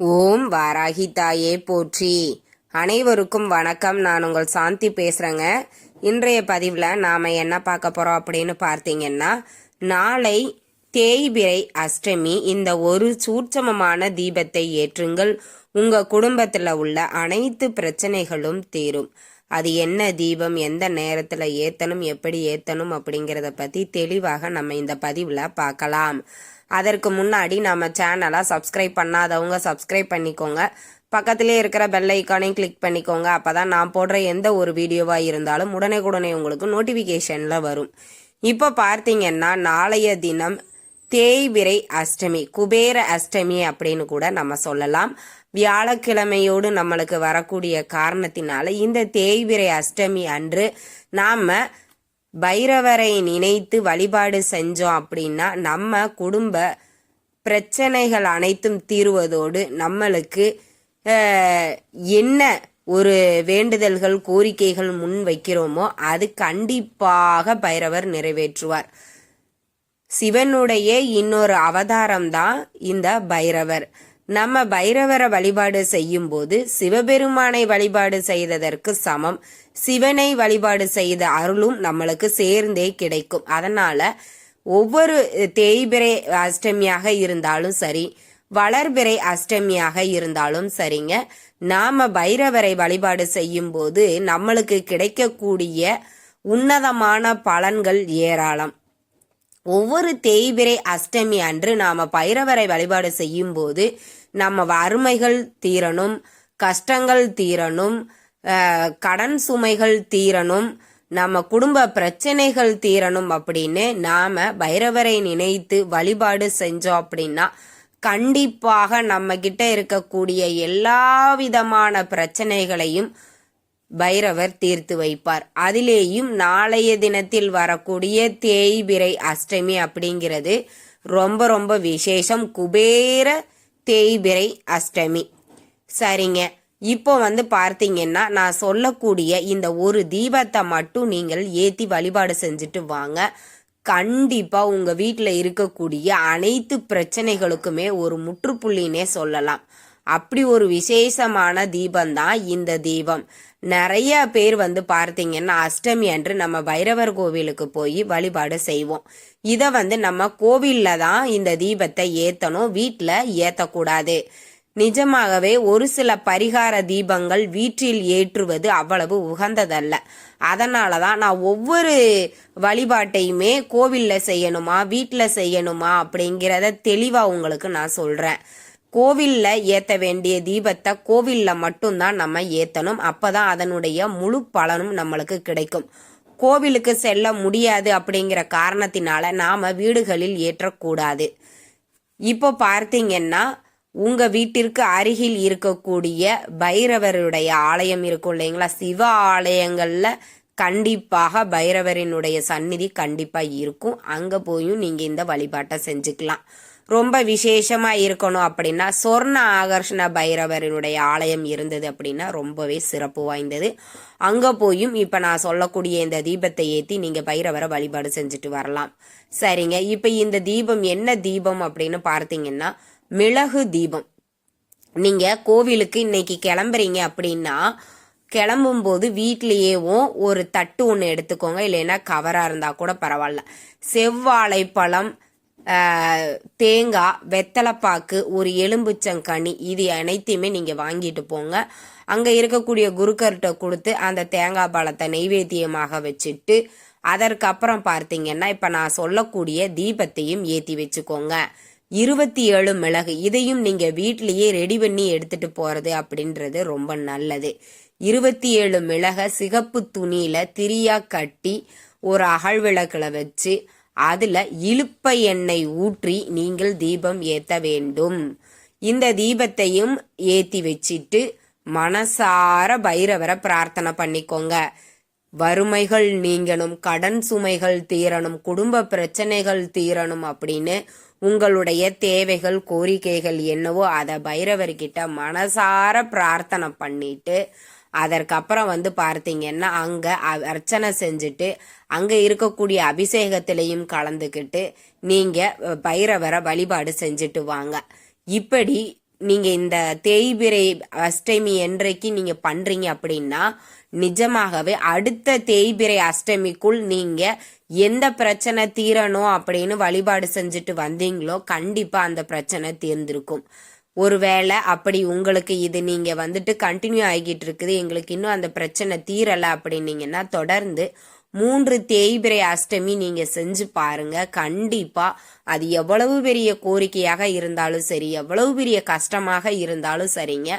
ஓம் வாராகி தாயே போற்றி. அனைவருக்கும் வணக்கம். நான் உங்கள் சாந்தி பேசுறேங்க. இன்றைய பதிவில் நாம என்ன பார்க்க போறோம் அப்படின்னு பார்த்தீங்கன்னா நாளை தேய்பிரை அஷ்டமி இந்த ஒரு சூட்சமமான தீபத்தை ஏற்றுங்கள். உங்க குடும்பத்தில் உள்ள அனைத்து பிரச்சனைகளும் தீரும். அது என்ன தீபம் எந்த நேரத்தில் ஏத்தணும் எப்படி ஏத்தணும் அப்படிங்கிறத பற்றி தெளிவாக நம்ம இந்த பதிவில் பார்க்கலாம். அதற்கு முன்னாடி நம்ம சேனலை சப்ஸ்கிரைப் பண்ணாதவங்க சப்ஸ்கிரைப் பண்ணிக்கோங்க. பக்கத்திலே இருக்கிற பெல் ஐக்கானையும் கிளிக் பண்ணிக்கோங்க. அப்பதான் நான் போடுற எந்த ஒரு வீடியோவாக இருந்தாலும் உடனே உடனே உங்களுக்கு நோட்டிஃபிகேஷனில் வரும். இப்போ பார்த்தீங்கன்னா நாளைய தினம் தேய்விரை அஷ்டமி குபேர அஷ்டமி அப்படின்னு கூட நம்ம சொல்லலாம். வியாழக்கிழமையோடு நம்மளுக்கு வரக்கூடிய காரணத்தினால இந்த தேய்விரை அஷ்டமி அன்று நாம் பைரவரை நினைத்து வழிபாடு செஞ்சோம் அப்படின்னா நம்ம குடும்ப பிரச்சனைகள் அனைத்தும் தீருவதோடு நம்மளுக்கு என்ன ஒரு வேண்டுதல்கள் கோரிக்கைகள் முன் வைக்கிறோமோ அது கண்டிப்பாக பைரவர் நிறைவேற்றுவார். சிவனுடைய இன்னொரு அவதாரம் தான் இந்த பைரவர். நம்ம பைரவரை வழிபாடு செய்யும் போது சிவபெருமானை வழிபாடு செய்ததற்கு சமம். சிவனை வழிபாடு செய்த அருளும் நம்மளுக்கு சேர்ந்தே கிடைக்கும். அதனால ஒவ்வொரு தேய்பிரை அஷ்டமியாக இருந்தாலும் சரி வளர்பிறை அஷ்டமியாக இருந்தாலும் சரிங்க. நாம பைரவரை வழிபாடு செய்யும் போது நம்மளுக்கு கிடைக்கக்கூடிய உன்னதமான பலன்கள் ஏராளம். ஒவ்வொரு தேய்பிரை அஷ்டமி அன்று நாம பைரவரை வழிபாடு செய்யும் போது நம்ம வறுமைகள் தீரணும் கஷ்டங்கள் தீரணும் கடன் சுமைகள் தீரணும் நம்ம குடும்ப பிரச்சனைகள் தீரணும் அப்படின்னு நாம பைரவரை நினைத்து வழிபாடு செஞ்சோம் அப்படின்னா கண்டிப்பாக நம்ம கிட்ட இருக்கக்கூடிய எல்லா விதமான பிரச்சனைகளையும் பைரவர் தீர்த்து வைப்பார். அதிலேயும் நாளைய தினத்தில் வரக்கூடிய தேய்பிரை அஷ்டமி அப்படிங்கிறது ரொம்ப ரொம்ப விசேஷம். குபேர தேய்பிரை அஷ்டமி. சரிங்க. இப்போ வந்து பார்த்தீங்கன்னா நான் சொல்லக்கூடிய இந்த ஒரு தீபத்தை மட்டும் நீங்கள் ஏத்தி வழிபாடு செஞ்சுட்டு வாங்க. கண்டிப்பா உங்க வீட்டில் இருக்கக்கூடிய அனைத்து பிரச்சனைகளுக்குமே ஒரு முற்றுப்புள்ளினே சொல்லலாம். அப்படி ஒரு விசேஷமான தீபம் தான் இந்த தீபம். நிறைய பேர் வந்து பார்த்தீங்கன்னா அஷ்டமி அன்று நம்ம பைரவர் கோவிலுக்கு போய் வழிபாடு செய்வோம். இதை வந்து நம்ம கோவில்ல தான் இந்த தீபத்தை ஏற்றணும் வீட்டில் ஏற்றக்கூடாது நிஜமாகவே ஒரு சில பரிகார தீபங்கள் வீட்டில் ஏற்றுவது அவ்வளவு உகந்ததல்ல. அதனால தான் நான் ஒவ்வொரு வழிபாட்டையுமே கோவிலில் செய்யணுமா வீட்டில் செய்யணுமா அப்படிங்கிறத தெளிவாக உங்களுக்கு நான் சொல்கிறேன் கோவிலில் ஏற்ற வேண்டிய தீபத்தை கோவிலில் மட்டும்தான் நம்ம ஏற்றணும் அப்போ தான் அதனுடைய முழு பலனும் நம்மளுக்கு கிடைக்கும். கோவிலுக்கு செல்ல முடியாது அப்படிங்கிற காரணத்தினால நாம் வீடுகளில் ஏற்றக்கூடாது. இப்போ பார்த்தீங்கன்னா உங்க வீட்டிற்கு அருகில் இருக்கக்கூடிய பைரவருடைய ஆலயம் இருக்கும் இல்லைங்களா? சிவ ஆலயங்கள்ல கண்டிப்பாக பைரவரினுடைய சந்நிதி கண்டிப்பா இருக்கும். அங்க போயும் நீங்க இந்த வழிபாட்டை செஞ்சுக்கலாம். ரொம்ப விசேஷமா இருக்கணும் அப்படின்னா சொர்ண ஆகர்ஷண பைரவரினுடைய ஆலயம் இருந்தது அப்படின்னா ரொம்பவே சிறப்பு வாய்ந்தது. அங்க போயும் இப்ப நான் சொல்லக்கூடிய இந்த தீபத்தை ஏத்தி நீங்க பைரவரை வழிபாடு செஞ்சுட்டு வரலாம். சரிங்க. இப்ப இந்த தீபம் என்ன தீபம் அப்படின்னு பார்த்தீங்கன்னா மிளகு தீபம். நீங்க கோவிலுக்கு இன்னைக்கு கிளம்புறீங்க அப்படின்னா கிளம்பும்போது வீட்லேயேவும் ஒரு தட்டு ஒன்று எடுத்துக்கோங்க. இல்லைன்னா கவராக இருந்தால் கூட பரவாயில்ல. செவ்வாழை பழம் தேங்காய் வெத்தலைப்பாக்கு ஒரு எலும்புச்சங்கனி இது அனைத்தையுமே நீங்கள் வாங்கிட்டு போங்க. அங்கே இருக்கக்கூடிய குருக்கர்கிட்ட கொடுத்து அந்த தேங்காய் பழத்தை நெய்வேத்தியமாக வச்சுட்டு அதற்கப்புறம் பார்த்தீங்கன்னா இப்போ நான் சொல்லக்கூடிய தீபத்தையும் ஏற்றி வச்சுக்கோங்க. இருபத்தி ஏழு மிளகு இதையும் நீங்கள் வீட்டிலேயே ரெடி பண்ணி எடுத்துகிட்டு போகிறது அப்படின்றது ரொம்ப நல்லது. இருபத்தி ஏழு மிளகை சிகப்பு துணியில் திரியாக கட்டி ஒரு அகழ்விளக்கில் வச்சு அதுல இழுப்ப எண்ணெய் ஊற்றி நீங்கள் தீபம் ஏத்த வேண்டும். இந்த தீபத்தையும் ஏத்தி வச்சிட்டு மனசார பைரவரை பிரார்த்தனை பண்ணிக்கோங்க. வறுமைகள் நீங்கணும் கடன் சுமைகள் தீரணும் குடும்ப பிரச்சனைகள் தீரணும் அப்படின்னு உங்களுடைய தேவைகள் கோரிக்கைகள் என்னவோ அதை பைரவர்கிட்ட மனசார பிரார்த்தனை பண்ணிட்டு அதற்கப்புறம் வந்து பார்த்தீங்கன்னா அங்கே அர்ச்சனை செஞ்சுட்டு அங்கே இருக்கக்கூடிய அபிஷேகத்திலையும் கலந்துக்கிட்டு நீங்கள் பைரவரை வழிபாடு செஞ்சுட்டு வாங்க. இப்படி நீங்கள் இந்த தேய்பிரை அஷ்டமி என்றைக்கு நீங்கள் பண்ணுறீங்க அப்படின்னா நிஜமாகவே அடுத்த தேய்பிரை அஷ்டமிக்குள் நீங்கள் எந்த பிரச்சனை தீரணும் அப்படின்னு வழிபாடு செஞ்சுட்டு வந்தீங்களோ கண்டிப்பாக அந்த பிரச்சனை தீர்ந்திருக்கும். ஒருவேளை அப்படி உங்களுக்கு இது நீங்கள் வந்துட்டு கண்டினியூ ஆகிட்டு இருக்குது எங்களுக்கு இன்னும் அந்த பிரச்சனை தீரலை அப்படின்னீங்கன்னா தொடர்ந்து மூன்று தேய்பிரை அஷ்டமி நீங்க செஞ்சு பாருங்க. கண்டிப்பா அது எவ்வளவு பெரிய கோரிக்கையாக இருந்தாலும் சரி எவ்வளவு பெரிய கஷ்டமாக இருந்தாலும் சரிங்க.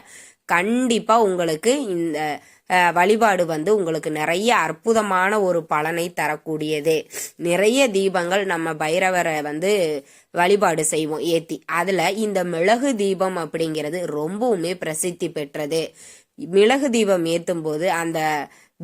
கண்டிப்பா உங்களுக்கு இந்த வழிபாடு வந்து உங்களுக்கு நிறைய அற்புதமான ஒரு பலனை தரக்கூடியது. நிறைய தீபங்கள் நம்ம பைரவரை வந்து வழிபாடு செய்வோம் ஏத்தி. அதுல இந்த மிளகு தீபம் அப்படிங்கிறது ரொம்பவுமே பிரசித்தி பெற்றது. மிளகு தீபம் ஏத்தும் போது அந்த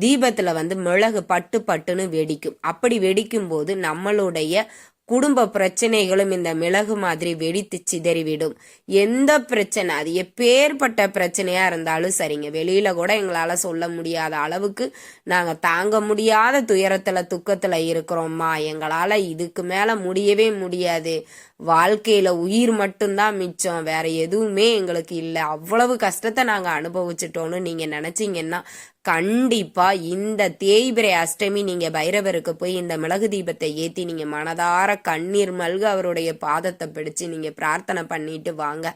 தீபத்துல வந்து மிளகு பட்டு பட்டுன்னு வெடிக்கும். அப்படி வெடிக்கும் போது நம்மளுடைய குடும்ப பிரச்சனைகளும் இந்த மிளகு மாதிரி வெடித்து சிதறிவிடும். எந்த பிரச்சனை? அது எப்பேற்பட்ட பிரச்சனையா இருந்தாலும் சரிங்க. வெளியில கூட எங்களால சொல்ல முடியாத அளவுக்கு நாங்க தாங்க முடியாத துயரத்துல துக்கத்துல இருக்கிறோம்மா. எங்களால இதுக்கு மேல முடியவே முடியாது. வாழ்க்கையில உயிர் மட்டும்தான் மிச்சம். வேற எதுவுமே எங்களுக்கு இல்லை. அவ்வளவு கஷ்டத்தை நாங்க அனுபவிச்சிட்டோம்னு நீங்க நினைச்சீங்கன்னா கண்டிப்பா இந்த தேய்பிரை அஷ்டமி நீங்க பைரவருக்கு போய் இந்த மிளகு தீபத்தை ஏத்தி நீங்க மனதார கண்ணீர் மல்க அவருடைய பாதத்தை பிடிச்சு நீங்க பிரார்த்தனை பண்ணிட்டு வாங்க.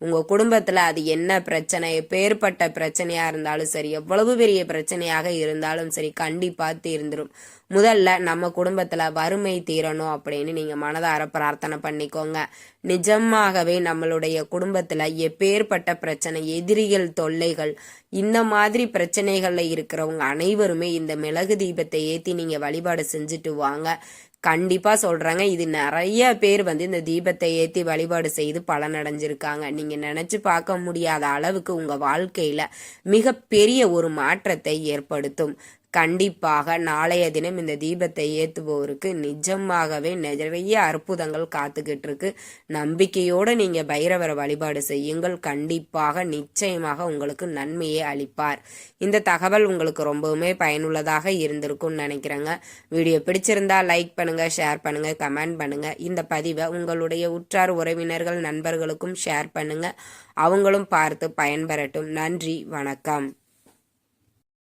உங்க குடும்பத்துல அது என்ன பிரச்சனை பேர்பட்ட பிரச்சனையா இருந்தாலும் சரி எவ்வளவு பெரிய பிரச்சனையாக இருந்தாலும் சரி கண்டிப்பா தீர்ந்துடும் முதல்ல நம்ம குடும்பத்துல வறுமை தீரணும் அப்படின்னு நீங்க மனதார பிரார்த்தனை பண்ணிக்கோங்க. நிஜமாகவே நம்மளுடைய குடும்பத்துல எப்பேற்பட்ட பிரச்சனை எதிரிகள் தொல்லைகள் இந்த மாதிரி பிரச்சனைகள்ல இருக்கிறவங்க அனைவருமே இந்த மிளகு தீபத்தை ஏத்தி நீங்க வழிபாடு செஞ்சுட்டு வாங்க. கண்டிப்பா சொல்றாங்க. இது நிறைய பேர் வந்து இந்த தீபத்தை ஏத்தி வழிபாடு செய்து பலனடைஞ்சிருக்காங்க. நீங்க நினைச்சு பார்க்க முடியாத அளவுக்கு உங்க வாழ்க்கையில மிகப்பெரிய ஒரு மாற்றத்தை ஏற்படுத்தும். கண்டிப்பாக நாளைய தினம் இந்த தீபத்தை ஏற்றுபவருக்கு நிஜமாகவே நிறைய அற்புதங்கள் காத்துக்கிட்டு இருக்கு நம்பிக்கையோடு நீங்க பைரவரை வழிபாடு செய்யுங்கள். கண்டிப்பாக நிச்சயமாக உங்களுக்கு நன்மையை அளிப்பார். இந்த தகவல் உங்களுக்கு ரொம்பவுமே பயனுள்ளதாக இருந்திருக்கும்னு நினைக்கிறேங்க. வீடியோ பிடிச்சிருந்தா லைக் பண்ணுங்க ஷேர் பண்ணுங்க கமெண்ட் பண்ணுங்க. இந்த பதிவை உங்களுடைய உற்றார் உறவினர்கள் நண்பர்களுக்கும் ஷேர் பண்ணுங்க. அவங்களும் பார்த்து பயன்பெறட்டும். நன்றி வணக்கம்.